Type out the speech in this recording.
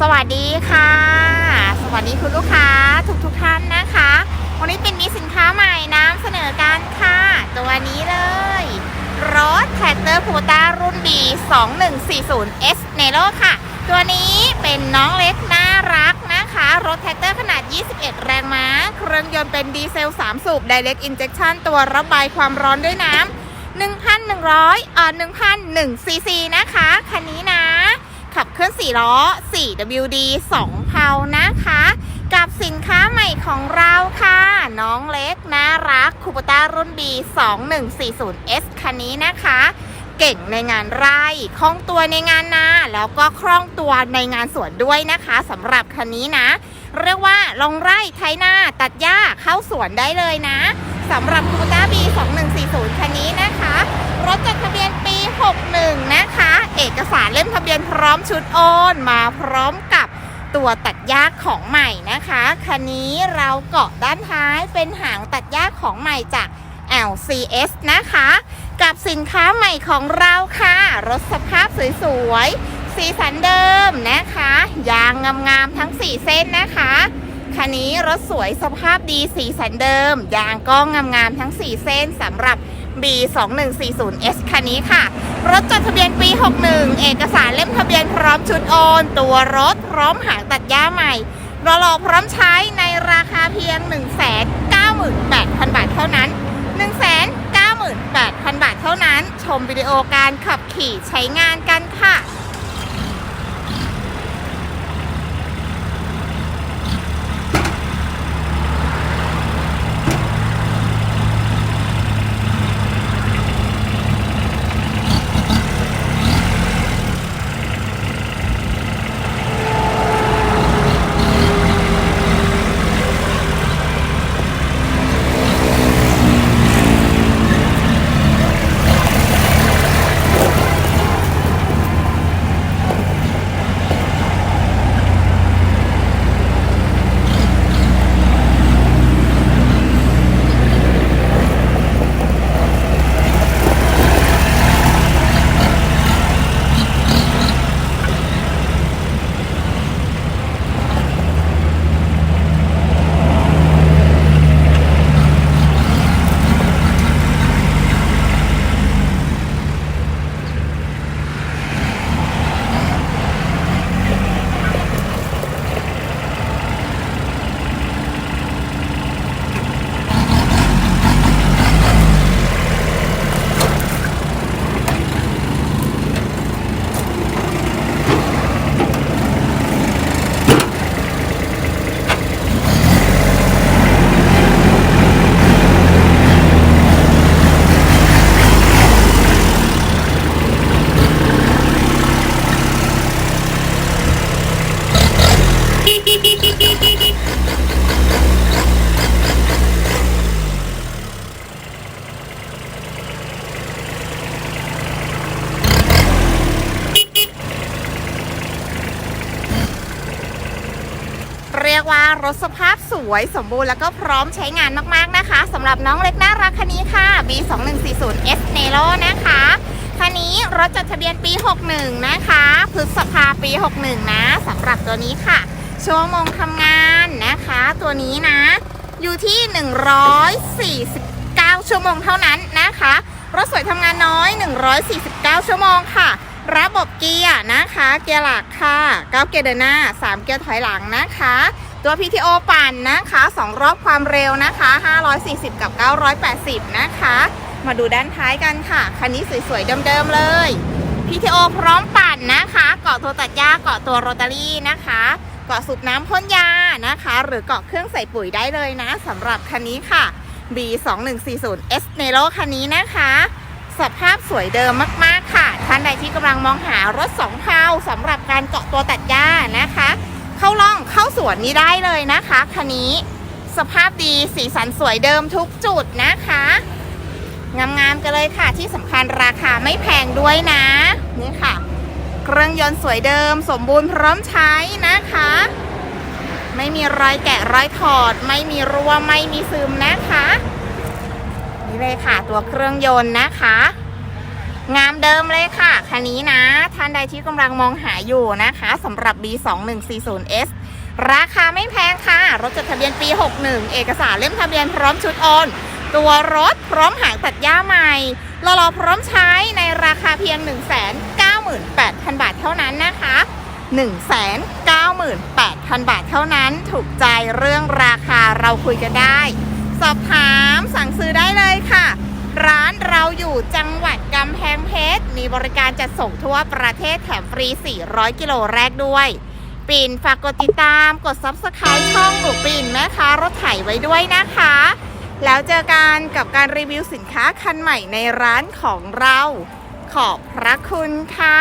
สวัสดีค่ะ สวัสดีคุณลูกค้าทุกทุกท่านนะคะ วันนี้เป็นมีสินค้าใหม่น้ำเสนอกันค่ะ ตัวนี้เลย รถแท็กเตอร์พูต้ารุ่น B 2140 S n e r o ค่ะ ตัวนี้เป็นน้องเล็กน่ารักนะคะ รถแท็กเตอร์ขนาด 21 แรงม้า เครื่องยนต์เป็นดีเซล 3 สูบ Direct Injection ตัวระบายความร้อนด้วยน้ำ1,100เอ่อ1,001ซีซีนะคะ คันนี้นะ ขับเคลื่อน4ล้อ 4WD 2เพานะคะ กับสินค้าใหม่ของเราค่ะ น้องเล็กน่ารักคูปต้ารุ่น B 2140S คันนี้นะคะ เก่งในงานไร่คล่องตัวในงานนา แล้วก็คล่องตัวในงานสวนด้วยนะคะสำหรับคันนี้นะ เรียกว่าลงไร่ไถนาตัดหญ้าเข้าสวนได้เลยนะ สำหรับคูต้า B 2140คันนี้นะคะ รถจดทะเบียนปี 61 นะคะ เอกสารเล่มทะเบียนพร้อมชุดโอนมาพร้อมกับตัวตัดหญ้าของใหม่นะคะ คันนี้เราเกาะด้านท้ายเป็นหางตัดหญ้าของใหม่จาก LCS นะคะ กับสินค้าใหม่ของเราค่ะ รถสภาพสวยๆ สีสันเดิมนะคะ ยางงามๆทั้ง 4 เส้นนะคะ คันนี้รถสวยสภาพดีสีสันเดิม ยางก็งามๆทั้ง 4 เส้นสำหรับ B 2 1 4 0 S คันนี้ค่ะ รถจดทะเบียนปี 61 เอกสารเล่มทะเบียนพร้อมชุดโอน ตัวรถพร้อมหางตัดหญ้าใหม่รอรอพร้อมใช้ในราคาเพียง 198,000 บาทเท่านั้น 198,000 บาทเท่านั้น ชมวิดีโอการขับขี่ใช้งานกันค่ะ เรียกว่ารถสภาพสวยสมบูรณ์แล้วก็พร้อมใช้งานมากๆนะคะสำหรับน้องเล็กน่ารักคันนี้ค่ะ B 2 1 4 0 S n e r o นะคะคันนี้รถจดทะเบียนปี 61 นะคะพฤษภาปี 61 นะสำหรับตัวนี้ค่ะ ชั่วโมงทำงานนะคะ ตัวนี้นะ อยู่ที่ 149 ชั่วโมงเท่านั้นนะคะ รถสวยทำงานน้อย 149 ชั่วโมงค่ะ ระบบเกียร์นะคะ เกียร์หลักค่ะ9เกียร์เดินหน้า 3 เกียร์ถอยหลังนะคะ ตัว PTO ปั่นนะคะ 2 รอบความเร็วนะคะ 540 กับ 980 นะคะ มาดูด้านท้ายกันค่ะ คันนี้สวยๆ เดิมๆเลย PTO พร้อมปั่นนะคะ เกาะตัวตัดหญ้าเกาะตัวโรตารี่นะคะเกาะสูบน้ำพ่นยานะคะ หรือเกาะเครื่องใส่ปุ๋ยได้เลยนะสำหรับคันนี้ค่ะ B 2 1 4 0 S n e r o คันนี้นะคะ สภาพสวยเดิมมากๆค่ะานใดที่กำลังมองหารถสองเพาสำหรับการเกาะตัวตัดหญ้านะคะ เข้าล่องเข้าสวนนี้ได้เลยนะคะคันนี้สภาพดีสีสันสวยเดิมทุกจุดนะคะงามๆกันเลยค่ะ ที่สำคัญราคาไม่แพงด้วยนะ นี่ค่ะ เครื่องยนต์สวยเดิม สมบูรณ์พร้อมใช้นะคะ ไม่มีรอยแกะรอยถอด ไม่มีรั่วไม่มีซึมนะคะ นี่เลยค่ะตัวเครื่องยนต์นะคะ เดิมเลยค่ะ คันนี้นะ ท่านใดที่กำลังมองหาอยู่นะคะสำหรับ B2140S ราคาไม่แพงค่ะ รถจดทะเบียนปี 61 เอกสารเล่มทะเบียนพร้อมชุดโอน ตัวรถพร้อมหางตัดหญ้าใหม่รอรอพร้อมใช้ในราคาเพียง 198,000 บาทเท่านั้นนะคะ198,000 บาทเท่านั้นถูกใจเรื่องราคาเราคุยกันได้ สอบถามสั่งซื้อได้เลยค่ะ ร้านเราอยู่จังหวัดกำแพงเพชร มีบริการจัดส่งทั่วประเทศแถมฟรี 400 กิโลแรกด้วย ปิ่นฝากกดติดตาม กด Subscribe ช่องหนูปิ่นแม่ค้ารถไถไว้ด้วยนะคะ แล้วเจอกันกับการรีวิวสินค้าคันใหม่ในร้านของเรา ขอบพระคุณค่ะ